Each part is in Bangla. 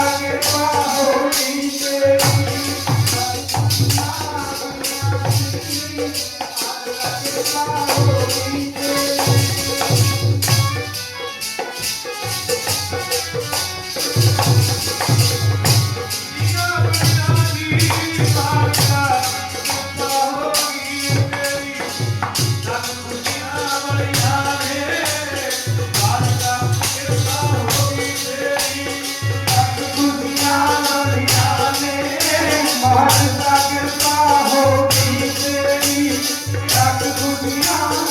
Thank you. ঘুমিয়া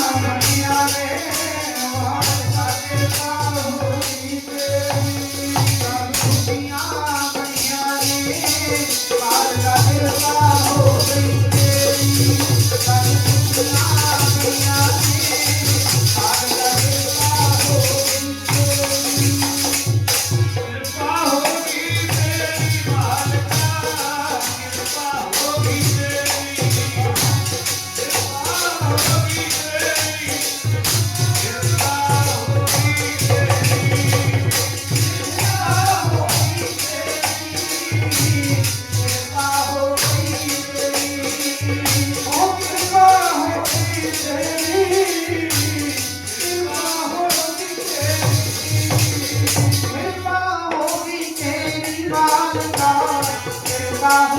ਇਹ